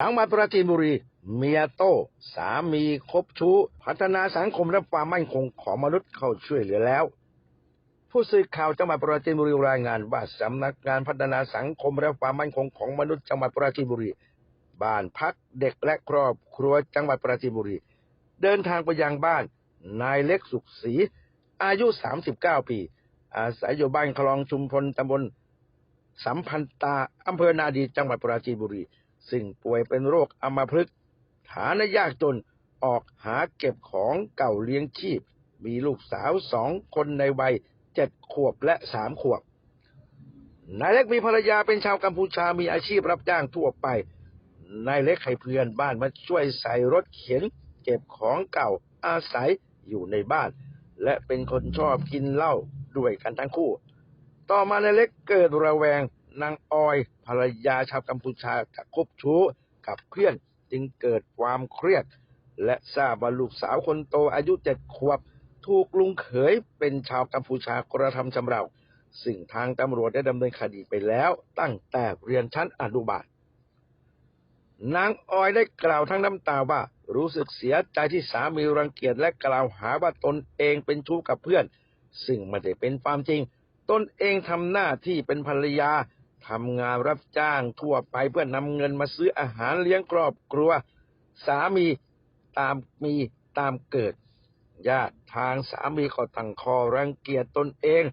ทางมาปราจีนบุรี เมียโต้สามีคบชู้ พัฒนาสังคมและความมั่นคงของมนุษย์เข้าช่วยเหลือแล้ว ผู้สื่อข่าวจังหวัดปราจีนบุรีรายงานว่าสำนักงานพัฒนาสังคมและความมั่นคงของมนุษย์จังหวัดปราจีนบุรี บ้านพักเด็กและครอบครัวจังหวัดปราจีนบุรี เดินทางไปยังบ้าน นายเล็กสุขศรีอายุ 39 ปี อาศัยอยู่บ้านคลองชุมพลตำบลสัมพันตาอำเภอนาดีจังหวัดปราจีนบุรี ซึ่งป่วยเป็นโรคอัมพฤกษ์ฐานะยากจนออกหาเก็บของเก่าเลี้ยงชีพ มีลูกสาวสองคนในวัยเจ็ดขวบและสามขวบ นายเล็กมีภรรยาเป็นชาวกัมพูชามีอาชีพรับจ้างทั่วไป นายเล็กให้เพื่อนบ้านมาช่วยใส่รถเข็น เก็บของเก่าอาศัยอยู่ในบ้าน และเป็นคนชอบกินเหล้าด้วยกันทั้งคู่ ต่อมานายเล็กเกิดระแวง นางออยภรรยาชาวกัมพูชาจะคบชู้กับเพื่อนจึงเกิดความเครียด และทราบว่าลูกสาวคนโตอายุเจ็ดขวบ ถูกลุงเขยเป็นชาวกัมพูชากระทำชำเราซึ่งทางตำรวจได้ดำเนินคดีไปแล้วตั้งแต่เรียนชั้นอนุบาลนางออยได้กล่าวทั้งน้ำตาว่า รู้สึกเสียใจที่สามีรังเกียจและกล่าวหาว่าตนเองเป็นชู้กับเพื่อน ซึ่งไม่ได้เป็นความจริง ตนเองทำหน้าที่เป็นภรรยา ทำงานรับจ้างทั่วไปเพื่อนนำเงินมาซื้ออาหารเลี้ยงครอบครัว สามีตามมีตามเกิด ญาติทางสามีก็ตั้งคอรังเกียจตนเอง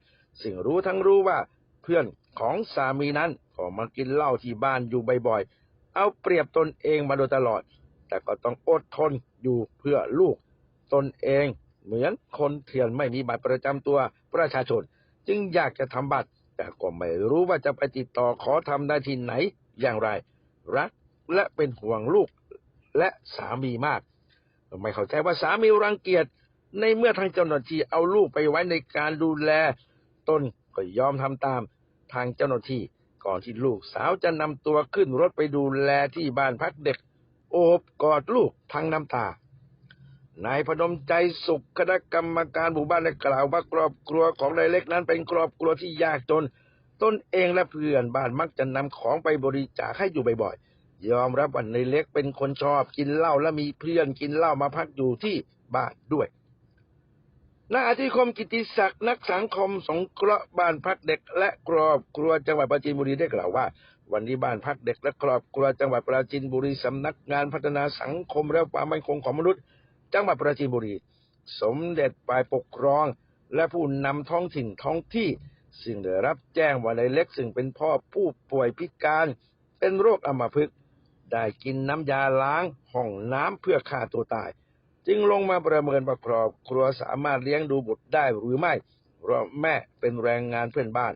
ซึ่งรู้ทั้งรู้ว่าเพื่อนของสามีนั้นก็มากินเหล้าที่บ้านอยู่บ่อยๆ เอาเปรียบตนเองมาโดยตลอด แต่ก็ต้องอดทนอยู่เพื่อลูกตนเองเหมือนคนเถื่อนไม่มีบัตรประจำตัวประชาชน จึงอยากจะทำบัตร แต่ก็ไม่รู้ว่าจะไปติดต่อขอทำได้ที่ไหนอย่างไร รักและเป็นห่วงลูกและสามีมาก ไม่เข้าใจว่าสามีรังเกียจในเมื่อทางเจ้าหน้าที่เอาลูกไปไว้ในการดูแลตนก็ยอมทำตามทางเจ้าหน้าที่ ก่อนที่ลูกสาวจะนำตัวขึ้นรถไปดูแลที่บ้านพักเด็ก โอบกอดลูกทั้งน้ำตา นายพนมใจสุขคณะกรรมการหมู่บ้านได้กล่าวว่าครอบครัวของนายเล็กนั้นเป็นครอบครัวที่ยากจน ตนเองและเพื่อนบ้านมักจะนำของไปบริจาคให้อยู่บ่อยๆ ยอมรับว่านายเล็กเป็นคนชอบกินเหล้าและมีเพื่อนกินเหล้ามาพักอยู่ที่บ้านด้วยนายอธิคมกิติศักดิ์นักสังคมสงเคราะห์บ้านพักเด็ก และครอบครัวจังหวัดปราจีนบุรีได้กล่าวว่า วันนี้บ้านพักเด็กและครอบครัวจังหวัดปราจีนบุรีสำนักงานพัฒนาสังคมและความมั่นคงของมนุษย์ จังหวัดปราจีนบุรี สมเด็จฝ่ายปกครอง และผู้นำท้องถิ่นท้องที่ ซึ่งได้รับแจ้งว่าในเล็กซึ่งเป็นพ่อผู้ป่วยพิการ เป็นโรคอัมพฤกษ์ได้กินน้ำยาล้างห้องน้ำเพื่อฆ่าตัวตาย จึงลงมาประเมินว่าครอบครัวสามารถเลี้ยงดูบุตรได้หรือไม่เพราะแม่เป็นแรงงานเพื่อนบ้าน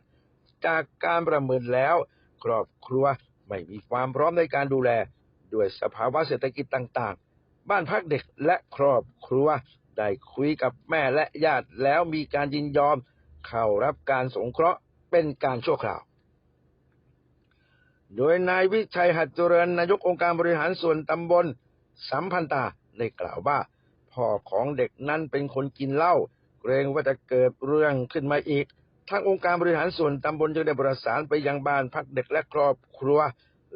จากการประเมินแล้ว ครอบครัวไม่มีความพร้อมในการดูแล ด้วยสภาวะเศรษฐกิจต่างๆ บ้านพักเด็กและครอบครัว ได้คุยกับแม่และญาติแล้วมีการยินยอม เข้ารับการสงเคราะห์เป็นการชั่วคราว โดยนายวิชัยหัดเจริญนายกองค์การบริหารส่วนตำบล สัมพันตาได้กล่าวว่า พ่อของเด็กนั้นเป็นคนกินเหล้าเกรงว่าจะเกิดเรื่องขึ้นมาอีก ทางองค์การบริหารส่วนตำบลจึงได้ประสานไปยังบ้านพักเด็กและครอบครัว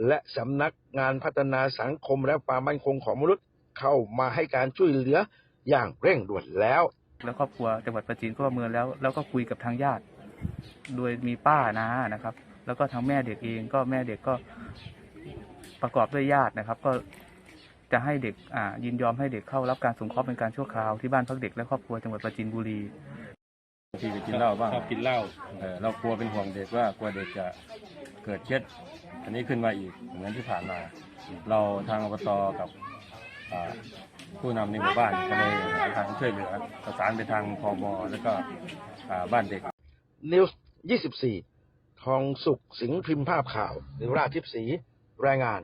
และสำนักงานพัฒนาสังคมและความมั่นคงของมนุษย์ เข้ามาให้การช่วยเหลืออย่างเร่งด่วนแล้ว แล้วครอบครัวจังหวัดประจีนก็ประเมินแล้วแล้วก็คุยกับทางญาติ โดยมีป้านะนะครับ แล้วก็ทางแม่เด็กเองก็แม่เด็กก็ประกอบด้วยญาตินะครับ ก็จะให้เด็กอ่ายินยอมให้เด็กเข้ารับการสงเคราะห์เป็นการชั่วคราวที่บ้านพักเด็กและครอบครัวจังหวัดประจีนบุรีที่ไปกินเหล้าบ้างชอบกินเหล้าเออเรากลัวเป็นห่วงเด็กว่ากลัวเด็กจะเกิดเครียดอันนี้ขึ้นมาอีกเหมือนที่ผ่านมา เราทางอบตกับอ่า ผู้นำในหมู่บ้านก็เลยหาทางช่วยเหลือประสานไปทางพมแล้วก็อ่าบ้านเด็ก นิวส์24 ทองสุขสิงห์พิมพ์ภาพข่าวนิราชทิพย์ศรีรายงาน